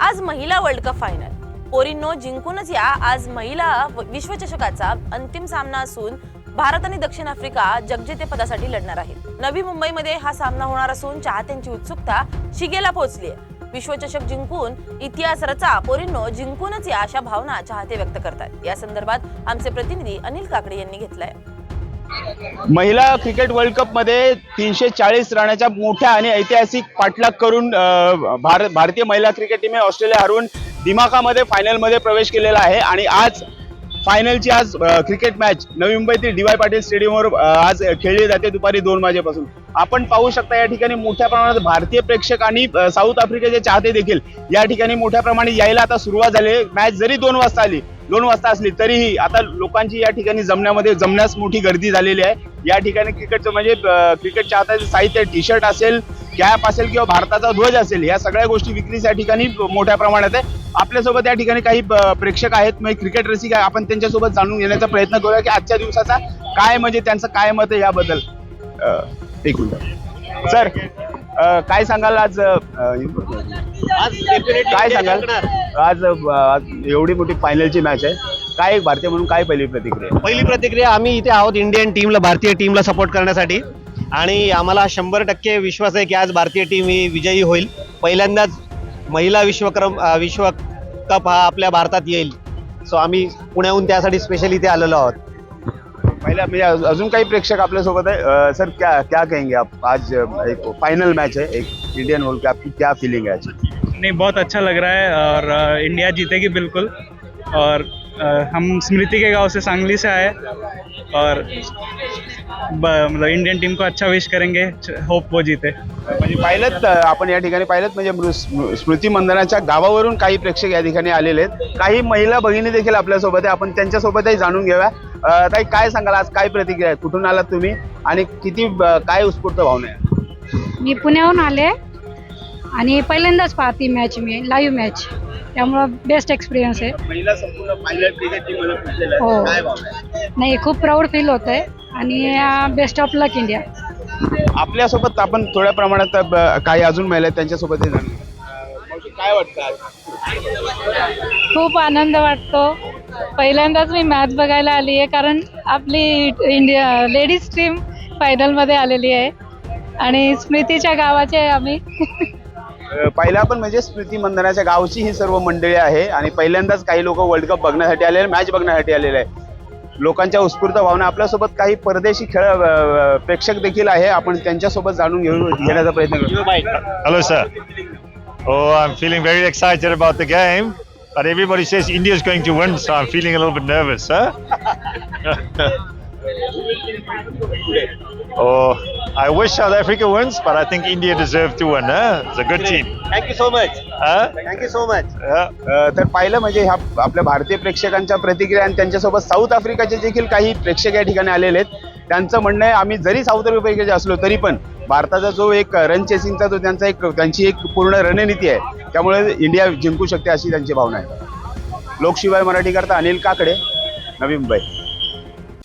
आज महिला world cup final ओरिनो जिंकूनच या आज महिला विश्वचषकाचा अंतिम सामना असून भारत आणि दक्षिण आफ्रिका जगजेतेपदासाठी लढणार आहेत. नवी मुंबईमध्ये हा सामना होणार असून चाहत्यांची उत्सुकता शिगेला पोहोचली आहे विश्वचषक जिंकून इतिहास रचा पोरींनो जिंकूनच या अशा भावना चाहते व्यक्त करतात. या संदर्भात आमचे प्रतिनिधी अनिल काकडे यांनी घेतलाय. महिला क्रिकेट वर्ल्ड कपमध्ये तीनशे चाळीस रनाच्या मोठ्या आणि ऐतिहासिक पाठलाग करून भारत भारतीय महिला क्रिकेट टीमने ऑस्ट्रेलिया हरवून दिमाखामध्ये फायनलमध्ये प्रवेश केलेला आहे. आणि आज फायनलची आज क्रिकेट मॅच नवी मुंबईतील डी वाय पाटील स्टेडियमवर आज खेळली जाते दुपारी दोन वाजेपासून. आपण पाहू शकता या ठिकाणी मोठ्या प्रमाणात भारतीय प्रेक्षक आणि साऊथ आफ्रिकेचे चाहते देखील या ठिकाणी मोठ्या प्रमाणात यायला आता सुरुवात झाली मॅच जरी दोन वाजता आली दोन वाजता असली तरीही आता लोकांची या ठिकाणी जमण्यामध्ये जमण्यास मोठी गर्दी झालेली आहे. या ठिकाणी क्रिकेटचं म्हणजे अं, क्रिकेट चाहत्याचं साहित्य टी शर्ट असेल कॅप असेल किंवा भारताचा ध्वज असेल या सगळ्या गोष्टी विक्रीस या ठिकाणी मोठ्या प्रमाणात आहे. आपल्यासोबत या ठिकाणी काही प्रेक्षक आहेत म्हणजे क्रिकेट रसिक आहे. आपण त्यांच्यासोबत जाणून घेण्याचा प्रयत्न करूया की आजच्या दिवसाचा काय म्हणजे त्यांचं काय मत आहे याबद्दल. अं, एक मिनिट. सर काय सांगाल आज अं, काय सांगाल? आज एवढी मोठी फायनलची मॅच आहे. काय एक भारतीय म्हणून काय पहिली प्रतिक्रिया? पहिली प्रतिक्रिया आम्ही इथे आहोत इंडियन टीमला भारतीय टीमला सपोर्ट करण्यासाठी. आणि आम्हाला शंभर टक्के विश्वास आहे की आज भारतीय टीम ही विजयी होईल. पहिल्यांदाच महिला विश्वक्रम अं, विश्व कप हा आपल्या भारतात येईल. सो आम्ही पुण्याहून त्यासाठी स्पेशल इथे आलेलो आहोत. पहिला म्हणजे अजून- काही प्रेक्षक आपल्यासोबत आहे सर क्या क्या कहेंगे आप? आज एक फाइनल मैच है एक इंडियन वर्ल्ड कप की क्या फीलिंग है आज? नहीं बहुत अच्छा लग रहा है और इंडिया जीतेगी बिल्कुल। और हम स्मृति के गांव से सांगली से आए और मतलब इंडियन टीम को अच्छा विश करेंगे होप वो जीते। म्हणजे पाहिलं आपण या ठिकाणी पाहिलं म्हणजे स्मृती मंदनाच्या गावावरून काही प्रेक्षक या ठिकाणी आलेले आहेत. काही महिला भगिनी देखील आपल्यासोबत आहे. आपण त्यांच्यासोबतही जाणून घेऊया. ताई काय सांगाल? आज काय प्रतिक्रिया आहे? कुठून आलात तुम्ही? आणि किती काय उत्स्फूर्त भावना आहे? मी पुण्याहून आले. आणि पहिल्यांदाच पाहते मॅच मी लाईव्ह मॅच त्यामुळं बेस्ट एक्सपिरियन्स आहे. महिला संपूर्ण हो. काय आहे? नाही खूप प्राऊड फील होत आहे आणि बेस्ट ऑफ लक इंडिया आपल्यासोबत आपण थोड्या प्रमाणात अं, काही अजून महिला आहेत त्यांच्यासोबतही जाणून घेऊ. अं, मावशी, काय वाटतं आज? खूप आनंद वाटतो. पहिल्यांदाच मी मॅच बघायला आली आहे कारण आपली इंडिया लेडीज टीम फायनलमध्ये आलेली आहे. आणि स्मृतीच्या गावाचे आहे आम्ही. पहिला पण म्हणजे स्मृती मंदनाच्या गावची ही सर्व मंडळी आहे आणि पहिल्यांदाच काही लोक वर्ल्ड कप बघण्यासाठी आलेले मॅच बघण्यासाठी आलेले आहे लोकांच्या उत्स्फूर्त भावना आपल्यासोबत काही परदेशी खेळ प्रेक्षक देखील आहे आपण त्यांच्यासोबत जाणून घेऊ घेण्याचा प्रयत्न करू Hello, sir. Oh, I'm feeling very excited about the game, but everybody says India is going to win, so I'm feeling a little bit nervous, huh? oh, I wish South Africa wins, but I think India deserve to win. Huh? It's a good team. Thank you so much Huh? Thank you so much Yeah. अ, तर पाहिलं म्हणजे ह्या आपल्या भारतीय प्रेक्षकांच्या प्रतिक्रिया आणि त्यांच्यासोबत साऊथ आफ्रिकाचे देखील काही प्रेक्षक या ठिकाणी आलेले आहेत त्यांचं म्हणणं आहे आम्ही जरी साऊथ आफ्रिकेचे असलो तरी पण भारताचा जो एक रन चेसिंगचा जो त्यांचा एक त्यांची एक पूर्ण रणनीती आहे त्यामुळे इंडिया जिंकू शकते अशी त्यांची भावना आहे लोकशिवाय मराठी करता अनिल काकडे नवी मुंबई